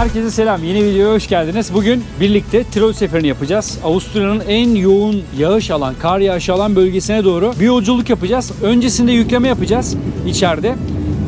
Herkese selam. Yeni videoya hoş geldiniz. Bugün birlikte Tirol seferini yapacağız. Avusturya'nın en yoğun yağış alan, kar yağışı alan bölgesine doğru bir yolculuk yapacağız. Öncesinde yükleme yapacağız içeride.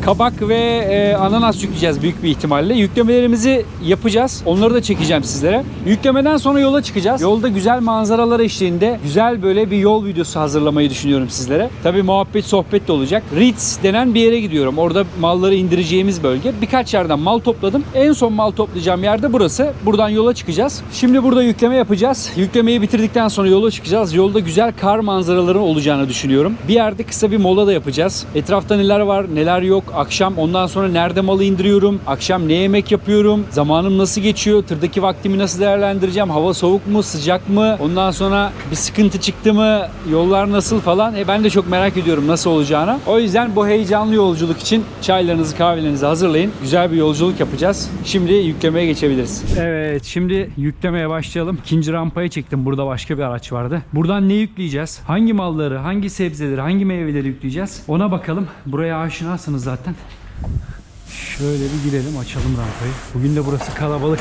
Kabak ve e, ananas yükleyeceğiz büyük bir ihtimalle. Yüklemelerimizi yapacağız. Onları da çekeceğim sizlere. Yüklemeden sonra yola çıkacağız. Yolda güzel manzaralar eşliğinde güzel böyle bir yol videosu hazırlamayı düşünüyorum sizlere. Tabii muhabbet sohbet de olacak. Ritz denen bir yere gidiyorum. Orada malları indireceğimiz bölge. Birkaç yerden mal topladım. En son mal toplayacağım yerde burası. Buradan yola çıkacağız. Şimdi burada yükleme yapacağız. Yüklemeyi bitirdikten sonra yola çıkacağız. Yolda güzel kar manzaraları olacağını düşünüyorum. Bir yerde kısa bir mola da yapacağız. Etrafta neler var, neler yok. Akşam ondan sonra nerede malı indiriyorum? Akşam ne yemek yapıyorum? Zamanım nasıl geçiyor? Tırdaki vaktimi nasıl değerlendireceğim? Hava soğuk mu, sıcak mı? Ondan sonra bir sıkıntı çıktı mı? Yollar nasıl falan? E ben de çok merak ediyorum nasıl olacağını. O yüzden bu heyecanlı yolculuk için çaylarınızı, kahvelerinizi hazırlayın. Güzel bir yolculuk yapacağız. Şimdi yüklemeye geçebiliriz. Evet, şimdi yüklemeye başlayalım. İkinci rampaya çektim. Burada başka bir araç vardı. Buradan ne yükleyeceğiz? Hangi malları, hangi sebzeleri, hangi meyveleri yükleyeceğiz? Ona bakalım. Buraya aşinasınız zaten. Şöyle bir girelim açalım rampayı. Bugün de burası kalabalık.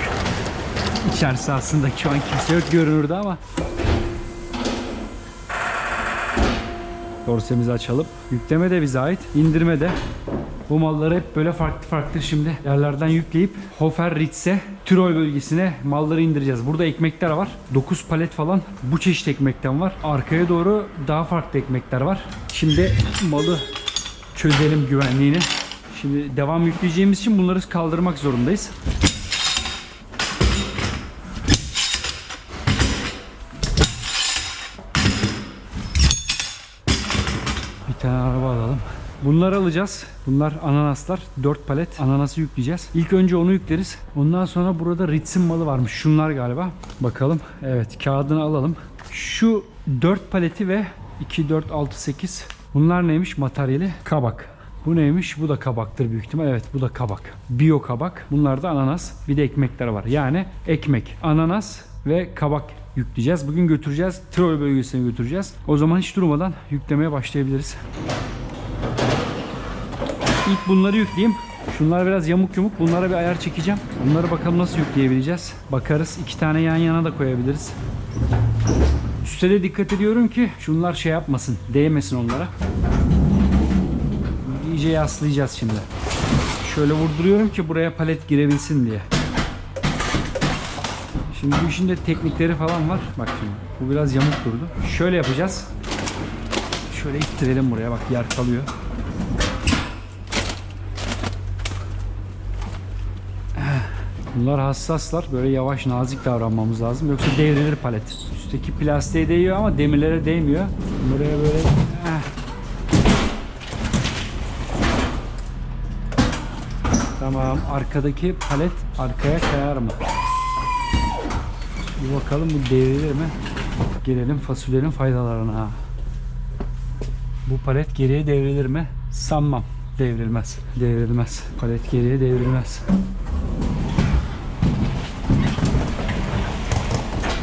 İçerisi aslında şu an kimse yok görünürdü ama. Dorsemizi açalım. Yükleme de bize ait. indirme de. Bu malları hep böyle farklı farklı şimdi yerlerden yükleyip Hofer Ritz'e Tirol bölgesine malları indireceğiz. Burada ekmekler var. 9 palet falan bu çeşit ekmekten var. Arkaya doğru daha farklı ekmekler var. Şimdi malı çözelim güvenliğini. Şimdi devam yükleyeceğimiz için bunları kaldırmak zorundayız. Bir tane araba alalım. Bunları alacağız. Bunlar ananaslar. 4 palet ananası yükleyeceğiz. İlk önce onu yükleriz. Ondan sonra burada Ritz'in malı varmış. Şunlar galiba. Bakalım. Evet kağıdını alalım. Şu 4 paleti ve 2, 4, 6, 8. Bunlar neymiş? Materyali kabak. Bu neymiş? Bu da kabaktır büyük ihtimal. Evet bu da kabak. Biyo kabak. Bunlar da ananas. Bir de ekmekler var. Yani ekmek, ananas ve kabak yükleyeceğiz. Bugün götüreceğiz. Tirol bölgesine götüreceğiz. O zaman hiç durmadan yüklemeye başlayabiliriz. İlk bunları yükleyeyim. Şunlar biraz yamuk yumuk. Bunlara bir ayar çekeceğim. Bunları bakalım nasıl yükleyebileceğiz. Bakarız. iki tane yan yana da koyabiliriz. Üste de dikkat ediyorum ki şunlar şey yapmasın. Değmesin onlara. İyice yaslayacağız şimdi. Şöyle vurduruyorum ki buraya palet girebilsin diye. Şimdi bu işin de teknikleri falan var. Bak şimdi. Bu biraz yamuk durdu. Şöyle yapacağız. Şöyle ittirelim buraya. Bak yer kalıyor. Bunlar hassaslar. Böyle yavaş nazik davranmamız lazım. Yoksa devrilir palet. Üstteki plastiğe değiyor ama demirlere değmiyor. Buraya böyle eh. Tamam. Arkadaki palet arkaya kayar mı? Bir bakalım bu devrilir mi? Gelelim fasulyenin faydalarına. Bu palet geriye devrilir mi? Sanmam. Devrilmez. Devrilmez. Palet geriye devrilmez.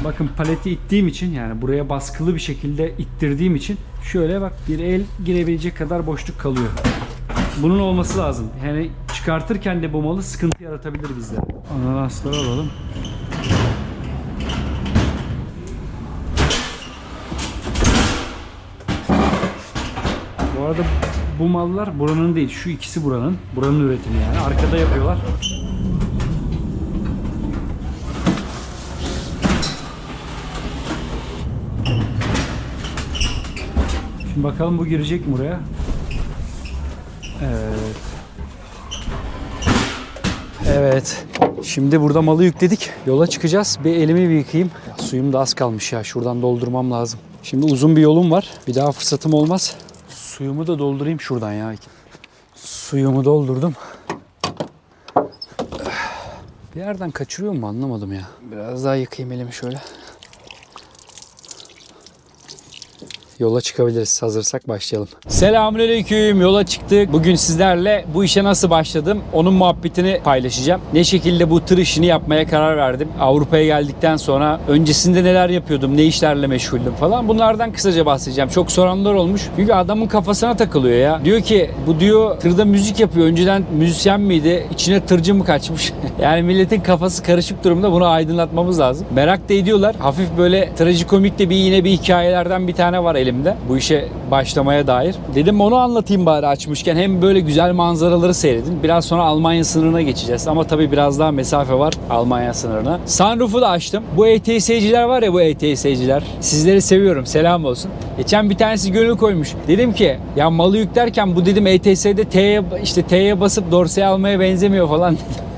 Bakın paleti ittiğim için yani buraya baskılı bir şekilde ittirdiğim için şöyle bak bir el girebilecek kadar boşluk kalıyor. Bunun olması lazım. Yani çıkartırken de bu malı sıkıntı yaratabilir bizde. Ananasları alalım. Bu arada bu mallar buranın değil. Şu ikisi buranın. Buranın üretimi yani. Arkada yapıyorlar. Şimdi bakalım bu girecek mi buraya? Evet. Evet. Şimdi burada malı yükledik. Yola çıkacağız. Bir elimi bir yıkayayım. Suyum da az kalmış ya. Şuradan doldurmam lazım. Şimdi uzun bir yolum var. Bir daha fırsatım olmaz. Suyumu da doldurayım şuradan ya. Suyumu doldurdum. Bir yerden kaçırıyor mu anlamadım ya. Biraz daha yıkayayım elimi şöyle. Yola çıkabiliriz. Hazırsak başlayalım. Selamünaleyküm. Yola çıktık. Bugün sizlerle bu işe nasıl başladım onun muhabbetini paylaşacağım. Ne şekilde bu tır işini yapmaya karar verdim. Avrupa'ya geldikten sonra öncesinde neler yapıyordum, ne işlerle meşguldüm falan. Bunlardan kısaca bahsedeceğim. Çok soranlar olmuş. Çünkü adamın kafasına takılıyor ya. Diyor ki bu diyor tırda müzik yapıyor. Önceden müzisyen miydi? İçine tırcı mı kaçmış? yani milletin kafası karışık durumda. Bunu aydınlatmamız lazım. Merak da ediyorlar. Hafif böyle trajikomik de bir yine bir hikayelerden bir tane var elimde. Bu işe başlamaya dair. Dedim onu anlatayım bari açmışken. Hem böyle güzel manzaraları seyredin. Biraz sonra Almanya sınırına geçeceğiz. Ama tabii biraz daha mesafe var Almanya sınırına. Sunroof'u da açtım. Bu ETS'ciler var ya bu ETS'ciler. Sizleri seviyorum. Selam olsun. Geçen bir tanesi gönül koymuş. Dedim ki ya malı yüklerken bu dedim ETS'de T'ye işte T'ye basıp dorsaya almaya benzemiyor falan dedim.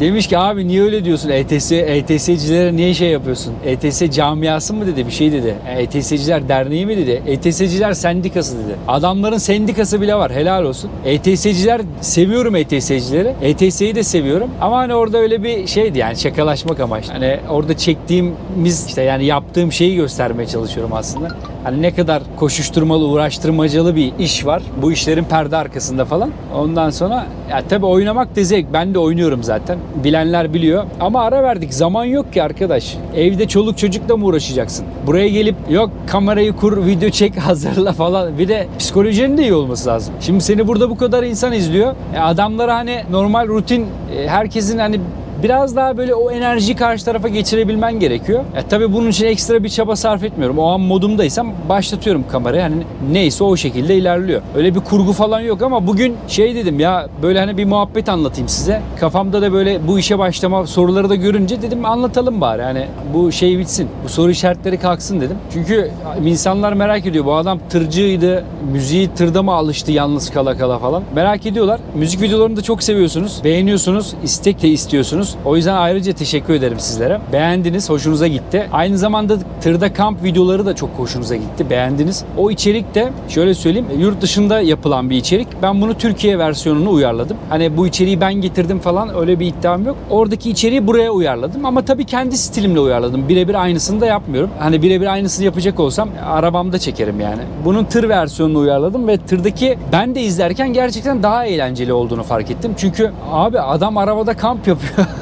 Demiş ki abi niye öyle diyorsun? E ETS, ETS'cilere niye şey yapıyorsun? ETS camiası mı dedi bir şey dedi. E, ETS'ciler derneği mi dedi. ETS'ciler sendikası dedi. Adamların sendikası bile var helal olsun. ETS'ciler seviyorum ETS'cileri. ETS'yi de seviyorum. Ama hani orada öyle bir şeydi yani şakalaşmak amaçlı. Hani orada çektiğimiz işte yani yaptığım şeyi göstermeye çalışıyorum aslında. Hani ne kadar koşuşturmalı, uğraştırmacalı bir iş var. Bu işlerin perde arkasında falan. Ondan sonra ya tabii oynamak da zevk. Ben de oynuyorum zaten. Bilenler biliyor. Ama ara verdik. Zaman yok ki arkadaş. Evde çoluk çocukla mı uğraşacaksın? Buraya gelip yok kamerayı kur, video çek, hazırla falan. Bir de psikolojinin de iyi olması lazım. Şimdi seni burada bu kadar insan izliyor. E adamlara hani normal rutin e, herkesin hani biraz daha böyle o enerjiyi karşı tarafa geçirebilmen gerekiyor. E tabii bunun için ekstra bir çaba sarf etmiyorum. O an modumdaysam başlatıyorum kamerayı. Hani neyse o şekilde ilerliyor. Öyle bir kurgu falan yok ama bugün şey dedim ya böyle hani bir muhabbet anlatayım size. Kafamda da böyle bu işe başlama soruları da görünce dedim anlatalım bari. Hani bu şey bitsin. Bu soru işaretleri kalksın dedim. Çünkü insanlar merak ediyor. Bu adam tırcıydı. Müziği tırda mı alıştı yalnız kala kala falan. Merak ediyorlar. Müzik videolarını da çok seviyorsunuz. Beğeniyorsunuz. istek de istiyorsunuz. O yüzden ayrıca teşekkür ederim sizlere. Beğendiniz, hoşunuza gitti. Aynı zamanda tırda kamp videoları da çok hoşunuza gitti. Beğendiniz. O içerik de şöyle söyleyeyim, yurt dışında yapılan bir içerik. Ben bunu Türkiye versiyonunu uyarladım. Hani bu içeriği ben getirdim falan öyle bir iddiam yok. Oradaki içeriği buraya uyarladım ama tabii kendi stilimle uyarladım. Birebir aynısını da yapmıyorum. Hani birebir aynısını yapacak olsam arabamda çekerim yani. Bunun tır versiyonunu uyarladım ve tırdaki ben de izlerken gerçekten daha eğlenceli olduğunu fark ettim. Çünkü abi adam arabada kamp yapıyor.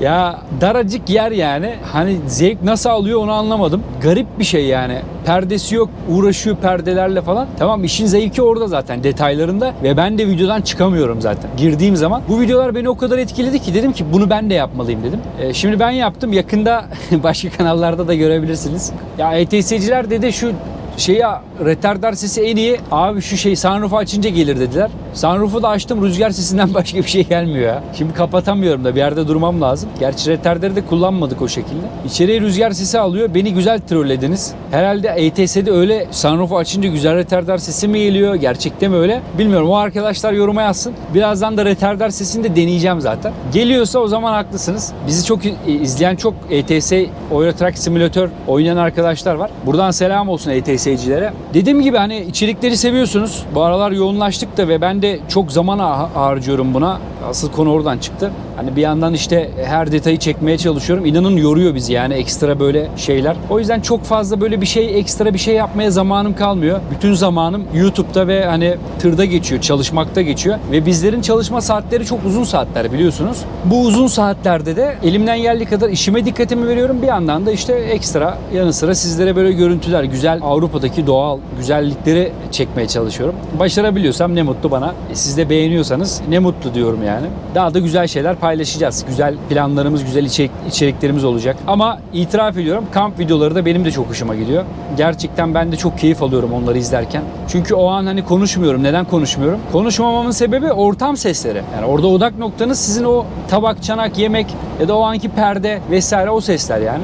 Ya daracık yer yani. Hani zevk nasıl alıyor onu anlamadım. Garip bir şey yani. Perdesi yok. Uğraşıyor perdelerle falan. Tamam işin zevki orada zaten detaylarında. Ve ben de videodan çıkamıyorum zaten. Girdiğim zaman. Bu videolar beni o kadar etkiledi ki dedim ki bunu ben de yapmalıyım dedim. Ee, şimdi ben yaptım. Yakında başka kanallarda da görebilirsiniz. Ya ETS'ciler dedi şu şeyi retardar sesi en iyi abi şu şey sunroof'u açınca gelir dediler. Sunroof'u da açtım rüzgar sesinden başka bir şey gelmiyor ya. Şimdi kapatamıyorum da bir yerde durmam lazım. Gerçi retardarı da kullanmadık o şekilde. İçeriye rüzgar sesi alıyor. Beni güzel trollediniz. Herhalde ETS'de öyle sunroof'u açınca güzel retardar sesi mi geliyor? Gerçekte mi öyle? Bilmiyorum. O arkadaşlar yoruma yazsın. Birazdan da retardar sesini de deneyeceğim zaten. Geliyorsa o zaman haklısınız. Bizi çok izleyen çok ETS Euro Truck Simulator oynayan arkadaşlar var. Buradan selam olsun ETS'cilere. Dediğim gibi hani içerikleri seviyorsunuz. Bu aralar yoğunlaştık da ve ben de çok zaman ha- harcıyorum buna. Asıl konu oradan çıktı. Hani bir yandan işte her detayı çekmeye çalışıyorum. İnanın yoruyor bizi yani ekstra böyle şeyler. O yüzden çok fazla böyle bir şey ekstra bir şey yapmaya zamanım kalmıyor. Bütün zamanım YouTube'da ve hani tırda geçiyor, çalışmakta geçiyor. Ve bizlerin çalışma saatleri çok uzun saatler biliyorsunuz. Bu uzun saatlerde de elimden geldiği kadar işime dikkatimi veriyorum. Bir yandan da işte ekstra yanı sıra sizlere böyle görüntüler, güzel Avrupa'daki doğal güzellikleri çekmeye çalışıyorum. Başarabiliyorsam ne mutlu bana. E, siz de beğeniyorsanız ne mutlu diyorum yani. Daha da güzel şeyler paylaşacağız. Güzel planlarımız, güzel içerik, içeriklerimiz olacak. Ama itiraf ediyorum kamp videoları da benim de çok hoşuma gidiyor. Gerçekten ben de çok keyif alıyorum onları izlerken. Çünkü o an hani konuşmuyorum. Neden konuşmuyorum? Konuşmamamın sebebi ortam sesleri. Yani orada odak noktanız sizin o tabak, çanak, yemek ya da o anki perde vesaire o sesler yani.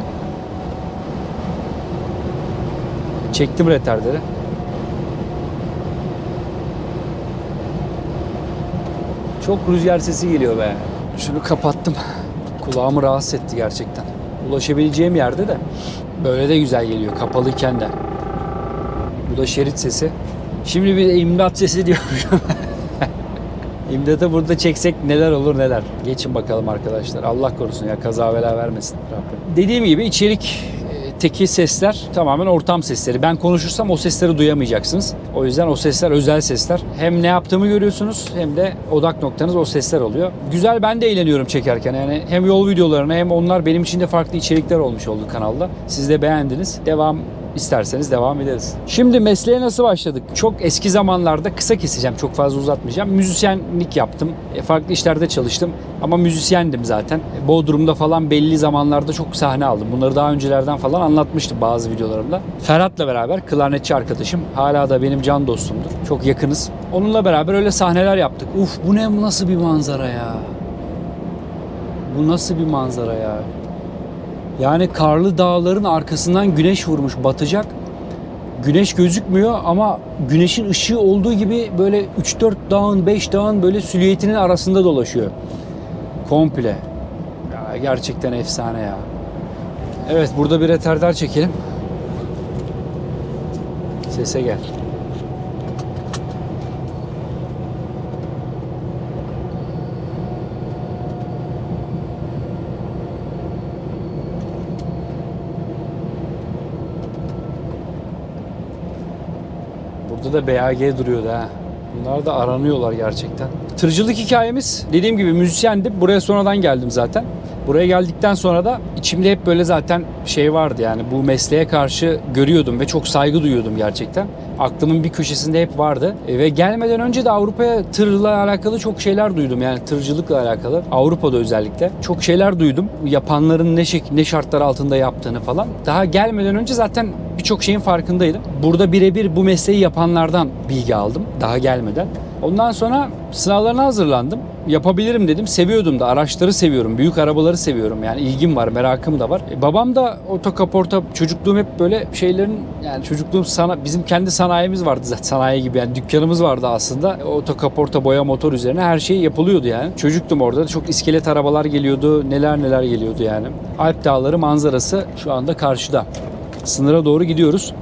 Çektim retarderi. Çok rüzgar sesi geliyor be. Şunu kapattım. Kulağımı rahatsız etti gerçekten. Ulaşabileceğim yerde de böyle de güzel geliyor kapalıyken de. Bu da şerit sesi. Şimdi bir de imdat sesi diyorum. İmdatı burada çeksek neler olur neler. Geçin bakalım arkadaşlar. Allah korusun ya kaza bela vermesin Rabbim. Dediğim gibi içerik teki sesler tamamen ortam sesleri. Ben konuşursam o sesleri duyamayacaksınız. O yüzden o sesler özel sesler. Hem ne yaptığımı görüyorsunuz hem de odak noktanız o sesler oluyor. Güzel ben de eğleniyorum çekerken. Yani hem yol videolarına hem onlar benim için de farklı içerikler olmuş oldu kanalda. Siz de beğendiniz. Devam İsterseniz devam ederiz. Şimdi mesleğe nasıl başladık? Çok eski zamanlarda kısa keseceğim. Çok fazla uzatmayacağım. Müzisyenlik yaptım. E, Farklı işlerde çalıştım. Ama müzisyendim zaten. E, Bodrum'da falan belli zamanlarda çok sahne aldım. Bunları daha öncelerden falan anlatmıştım bazı videolarımda. Ferhat'la beraber klarnetçi arkadaşım. Hala da benim can dostumdur. Çok yakınız. Onunla beraber öyle sahneler yaptık. Uf bu ne bu nasıl bir manzara ya? Bu nasıl bir manzara ya? Yani karlı dağların arkasından güneş vurmuş batacak. Güneş gözükmüyor ama güneşin ışığı olduğu gibi böyle 3-4 dağın 5 dağın böyle silüetinin arasında dolaşıyor. Komple. Ya gerçekten efsane ya. Evet burada bir retardar çekelim. Sese gel. Burada da BAG duruyordu ha. Bunlar da aranıyorlar gerçekten. Tırcılık hikayemiz dediğim gibi müzisyendim. Buraya sonradan geldim zaten. Buraya geldikten sonra da içimde hep böyle zaten şey vardı yani bu mesleğe karşı görüyordum ve çok saygı duyuyordum gerçekten. Aklımın bir köşesinde hep vardı. E, ve gelmeden önce de Avrupa'ya tırla alakalı çok şeyler duydum. Yani tırcılıkla alakalı. Avrupa'da özellikle. Çok şeyler duydum. Yapanların ne, şek- ne şartlar altında yaptığını falan. Daha gelmeden önce zaten birçok şeyin farkındaydım. Burada birebir bu mesleği yapanlardan bilgi aldım. Daha gelmeden. Ondan sonra sınavlarına hazırlandım. Yapabilirim dedim. Seviyordum da. Araçları seviyorum. Büyük arabaları seviyorum. Yani ilgim var, merakım da var. E, babam da otokaporta çocukluğum hep böyle şeylerin yani çocukluğum sana bizim kendi sanayimiz vardı zaten sanayi gibi yani dükkanımız vardı aslında. E, Otokaporta boya motor üzerine her şey yapılıyordu yani. Çocuktum orada. Çok iskelet arabalar geliyordu. Neler neler geliyordu yani. Alp Dağları manzarası şu anda karşıda. Sınıra doğru gidiyoruz.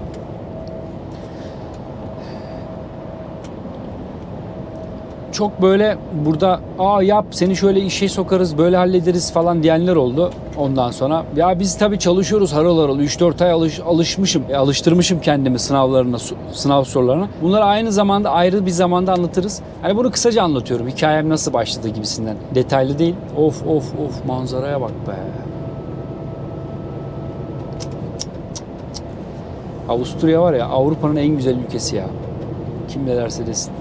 Çok böyle burada aa yap seni şöyle işe sokarız böyle hallederiz falan diyenler oldu ondan sonra. Ya biz tabii çalışıyoruz harıl harıl 3-4 ay alış, alışmışım e, alıştırmışım kendimi sınavlarına sınav sorularına. Bunları aynı zamanda ayrı bir zamanda anlatırız. Hani bunu kısaca anlatıyorum hikayem nasıl başladı gibisinden detaylı değil. Of of of manzaraya bak be. Avusturya var ya Avrupa'nın en güzel ülkesi ya. Kim ne derse desin.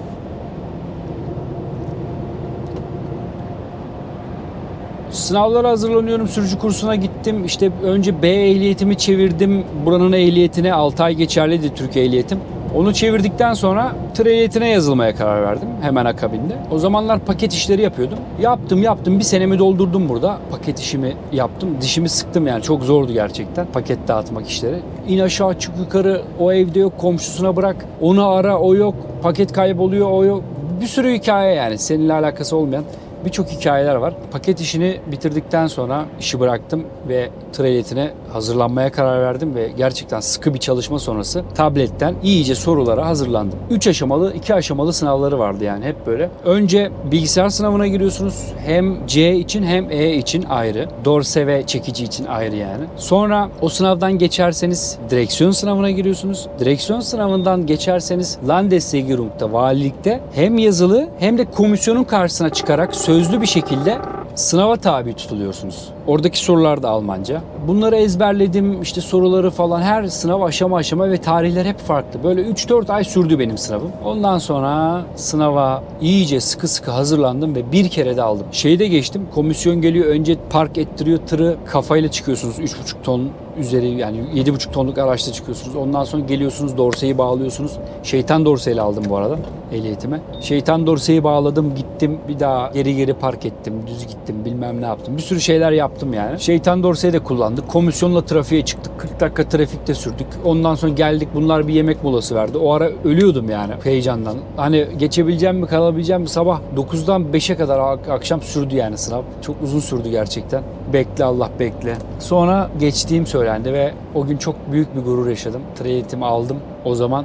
Sınavlara hazırlanıyorum. Sürücü kursuna gittim. İşte önce B ehliyetimi çevirdim. Buranın ehliyetine 6 ay geçerliydi Türk ehliyetim. Onu çevirdikten sonra tır ehliyetine yazılmaya karar verdim hemen akabinde. O zamanlar paket işleri yapıyordum. Yaptım yaptım bir senemi doldurdum burada. Paket işimi yaptım. Dişimi sıktım yani çok zordu gerçekten paket dağıtmak işleri. İn aşağı çık yukarı o evde yok komşusuna bırak. Onu ara o yok. Paket kayboluyor o yok. Bir sürü hikaye yani seninle alakası olmayan birçok hikayeler var. Paket işini bitirdikten sonra işi bıraktım ve tır ehliyetine hazırlanmaya karar verdim ve gerçekten sıkı bir çalışma sonrası tabletten iyice sorulara hazırlandım. 3 aşamalı, 2 aşamalı sınavları vardı yani hep böyle. Önce bilgisayar sınavına giriyorsunuz. Hem C için hem E için ayrı. Dorse ve çekici için ayrı yani. Sonra o sınavdan geçerseniz direksiyon sınavına giriyorsunuz. Direksiyon sınavından geçerseniz Landesregierung'da, valilikte hem yazılı hem de komisyonun karşısına çıkarak sözlü bir şekilde sınava tabi tutuluyorsunuz. Oradaki sorular da Almanca. Bunları ezberledim. işte soruları falan her sınav aşama aşama ve tarihler hep farklı. Böyle 3-4 ay sürdü benim sınavım. Ondan sonra sınava iyice sıkı sıkı hazırlandım ve bir kere de aldım. Şeyde geçtim. Komisyon geliyor önce park ettiriyor tırı. Kafayla çıkıyorsunuz 3,5 ton üzeri yani 7,5 tonluk araçta çıkıyorsunuz. Ondan sonra geliyorsunuz dorseyi bağlıyorsunuz. Şeytan dorseyle aldım bu arada ehliyetime. Şeytan dorseyi bağladım gittim bir daha geri geri park ettim düz gittim bilmem ne yaptım. Bir sürü şeyler yaptım yani. Şeytan dorseyi de kullandık. Komisyonla trafiğe çıktık. 40 dakika trafikte sürdük. Ondan sonra geldik bunlar bir yemek molası verdi. O ara ölüyordum yani heyecandan. Hani geçebileceğim mi kalabileceğim mi sabah 9'dan 5'e kadar ak- akşam sürdü yani sınav. Çok uzun sürdü gerçekten. Bekle Allah bekle. Sonra geçtiğim söylendi ve o gün çok büyük bir gurur yaşadım. Eğitimi aldım. O zaman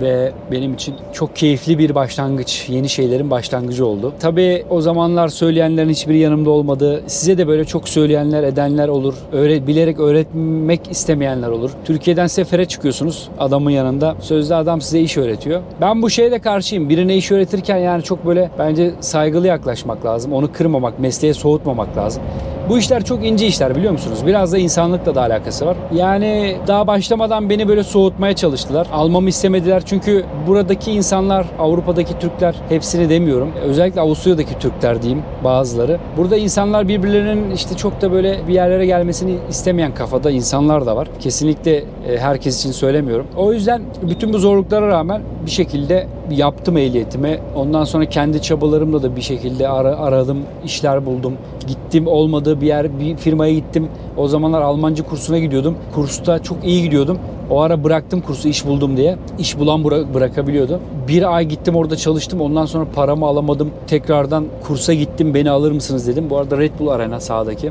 ve benim için çok keyifli bir başlangıç, yeni şeylerin başlangıcı oldu. Tabii o zamanlar söyleyenlerin hiçbiri yanımda olmadı. Size de böyle çok söyleyenler, edenler olur. Öğret, bilerek öğretmek istemeyenler olur. Türkiye'den sefere çıkıyorsunuz adamın yanında. Sözde adam size iş öğretiyor. Ben bu şeye de karşıyım. Birine iş öğretirken yani çok böyle bence saygılı yaklaşmak lazım. Onu kırmamak, mesleğe soğutmamak lazım. Bu işler çok ince işler biliyor musunuz? Biraz da insanlıkla da alakası var. Yani daha başlamadan beni böyle soğutmaya çalıştılar. Almamı istemediler çünkü buradaki insanlar, Avrupa'daki Türkler hepsini demiyorum. Özellikle Avusturya'daki Türkler diyeyim bazıları. Burada insanlar birbirlerinin işte çok da böyle bir yerlere gelmesini istemeyen kafada insanlar da var. Kesinlikle e, herkes için söylemiyorum. O yüzden bütün bu zorluklara rağmen bir şekilde yaptım ehliyetimi. Ondan sonra kendi çabalarımla da bir şekilde ara- aradım, işler buldum. Gittim olmadığı bir yer, bir firmaya gittim. O zamanlar Almanca kursuna gidiyordum. Kursta çok iyi gidiyordum. O ara bıraktım kursu iş buldum diye. İş bulan bıra- bırakabiliyordu. Bir ay gittim orada çalıştım. Ondan sonra paramı alamadım. Tekrardan kursa gittim. Beni alır mısınız dedim. Bu arada Red Bull Arena sağdaki.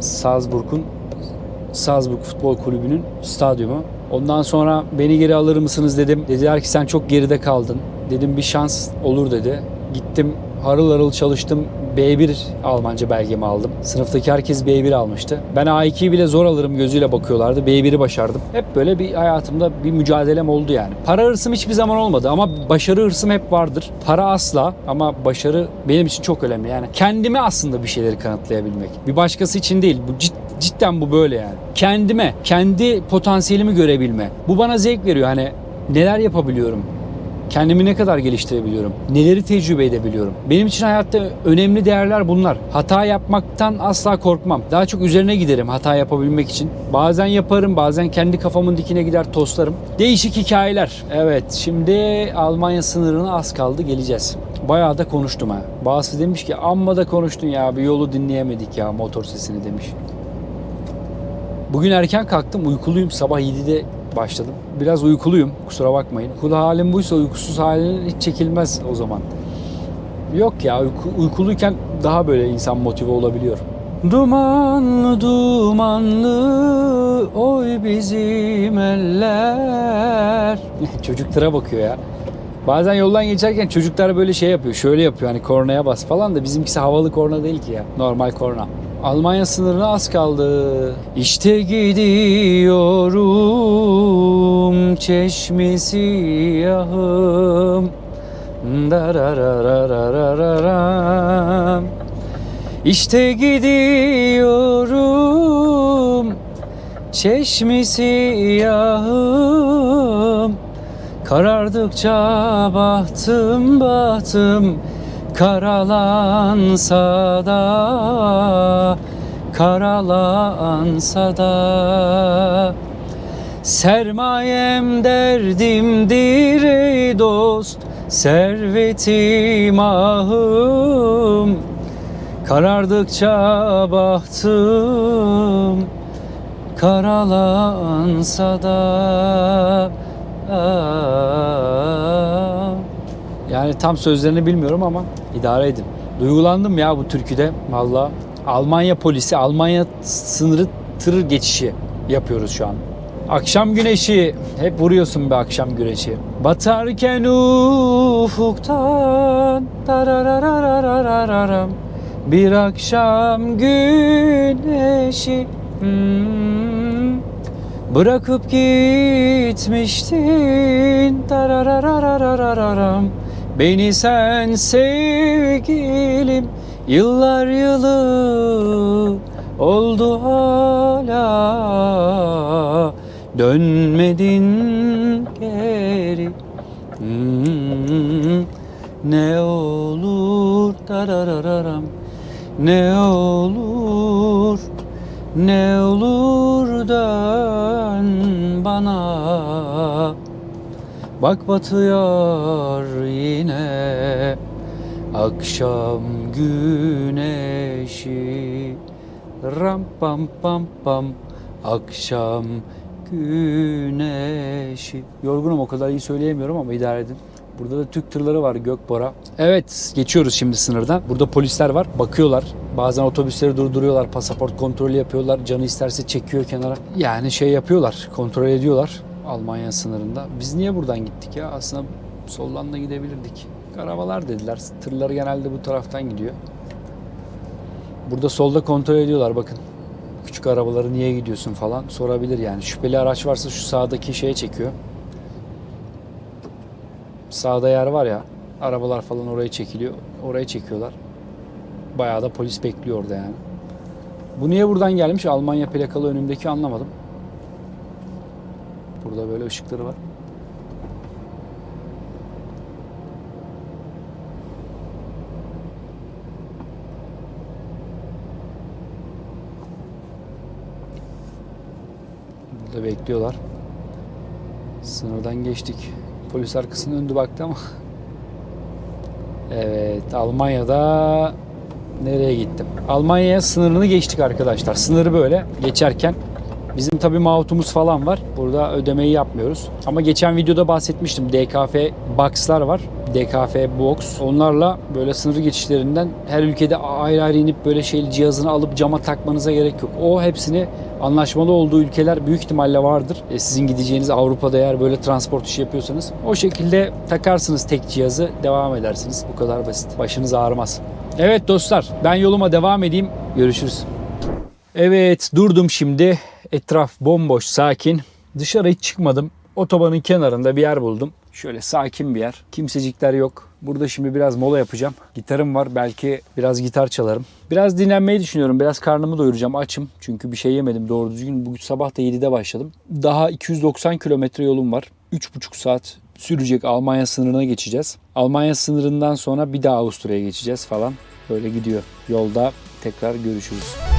Salzburg'un Salzburg Futbol Kulübü'nün stadyumu. Ondan sonra beni geri alır mısınız dedim. Dediler ki sen çok geride kaldın. Dedim bir şans olur dedi. Gittim harıl harıl çalıştım. B1 Almanca belgemi aldım. Sınıftaki herkes B1 almıştı. Ben A2'yi bile zor alırım gözüyle bakıyorlardı. B1'i başardım. Hep böyle bir hayatımda bir mücadelem oldu yani. Para hırsım hiçbir zaman olmadı ama başarı hırsım hep vardır. Para asla ama başarı benim için çok önemli. Yani kendime aslında bir şeyleri kanıtlayabilmek. Bir başkası için değil. Bu cid- cidden bu böyle yani. Kendime, kendi potansiyelimi görebilme. Bu bana zevk veriyor. Hani neler yapabiliyorum? Kendimi ne kadar geliştirebiliyorum? Neleri tecrübe edebiliyorum? Benim için hayatta önemli değerler bunlar. Hata yapmaktan asla korkmam. Daha çok üzerine giderim hata yapabilmek için. Bazen yaparım, bazen kendi kafamın dikine gider toslarım. Değişik hikayeler. Evet, şimdi Almanya sınırına az kaldı geleceğiz. Bayağı da konuştum ha. Bazısı demiş ki amma da konuştun ya bir yolu dinleyemedik ya motor sesini demiş. Bugün erken kalktım. Uykuluyum. Sabah 7'de başladım. Biraz uykuluyum. Kusura bakmayın. Uykulu halim buysa uykusuz halin hiç çekilmez o zaman. Yok ya uyku, uykuluyken daha böyle insan motive olabiliyor. Dumanlı dumanlı oy bizim eller. Çocuklara bakıyor ya. Bazen yoldan geçerken çocuklar böyle şey yapıyor. Şöyle yapıyor hani kornaya bas falan da bizimkisi havalı korna değil ki ya. Normal korna. Almanya sınırına az kaldı. İşte gidiyorum çeşmi siyahım. Dararararararam. İşte gidiyorum çeşmi siyahım. Karardıkça bahtım bahtım karalansa da karalansa da. Sermayem derdimdir ey dost servetim ahım Karardıkça bahtım karalansa da yani tam sözlerini bilmiyorum ama idare edin. Duygulandım ya bu türküde valla. Almanya polisi, Almanya sınırı tır geçişi yapıyoruz şu an. Akşam güneşi, hep vuruyorsun be akşam güneşi. Batarken ufuktan bir akşam güneşi hmm, Bırakıp gitmiştin. Beni sen sevgilim Yıllar yılı oldu hala. Dönmedin geri. Hmm, Ne olur tararararam Ne olur ne olur dön bana Bak batıyor yine akşam güneşi Ram pam pam pam akşam güneşi Yorgunum o kadar iyi söyleyemiyorum ama idare edin. Burada da Türk tırları var Gökbora. Evet geçiyoruz şimdi sınırdan. Burada polisler var bakıyorlar. Bazen otobüsleri durduruyorlar. Pasaport kontrolü yapıyorlar. Canı isterse çekiyor kenara. Yani şey yapıyorlar kontrol ediyorlar. Almanya sınırında. Biz niye buradan gittik ya? Aslında soldan da gidebilirdik. Arabalar dediler. Tırlar genelde bu taraftan gidiyor. Burada solda kontrol ediyorlar bakın. Küçük arabaları niye gidiyorsun falan sorabilir yani. Şüpheli araç varsa şu sağdaki şeye çekiyor. Sağda yer var ya. Arabalar falan oraya çekiliyor. Oraya çekiyorlar. Bayağı da polis bekliyor orada yani. Bu niye buradan gelmiş? Almanya plakalı önümdeki anlamadım. Burada böyle ışıkları var. Burada bekliyorlar. Sınırdan geçtik. Polis arkasına döndü baktı ama. Evet, Almanya'da nereye gittim? Almanya'ya sınırını geçtik arkadaşlar. Sınırı böyle geçerken bizim tabii moutumuz falan var. Burada ödemeyi yapmıyoruz. Ama geçen videoda bahsetmiştim. DKF box'lar var. DKF box. Onlarla böyle sınır geçişlerinden her ülkede ayrı ayrı inip böyle şey cihazını alıp cama takmanıza gerek yok. O hepsini anlaşmalı olduğu ülkeler büyük ihtimalle vardır. E, sizin gideceğiniz Avrupa'da eğer böyle transport işi yapıyorsanız o şekilde takarsınız tek cihazı devam edersiniz. Bu kadar basit. Başınız ağrımaz. Evet dostlar ben yoluma devam edeyim. Görüşürüz. Evet durdum şimdi. Etraf bomboş, sakin. Dışarı hiç çıkmadım. Otobanın kenarında bir yer buldum. Şöyle sakin bir yer. Kimsecikler yok. Burada şimdi biraz mola yapacağım. Gitarım var. Belki biraz gitar çalarım. Biraz dinlenmeyi düşünüyorum. Biraz karnımı doyuracağım. Açım. Çünkü bir şey yemedim doğru düzgün. Bugün sabah da 7'de başladım. Daha 290 kilometre yolum var. 3,5 saat sürecek Almanya sınırına geçeceğiz. Almanya sınırından sonra bir daha Avusturya'ya geçeceğiz falan. Böyle gidiyor. Yolda tekrar görüşürüz.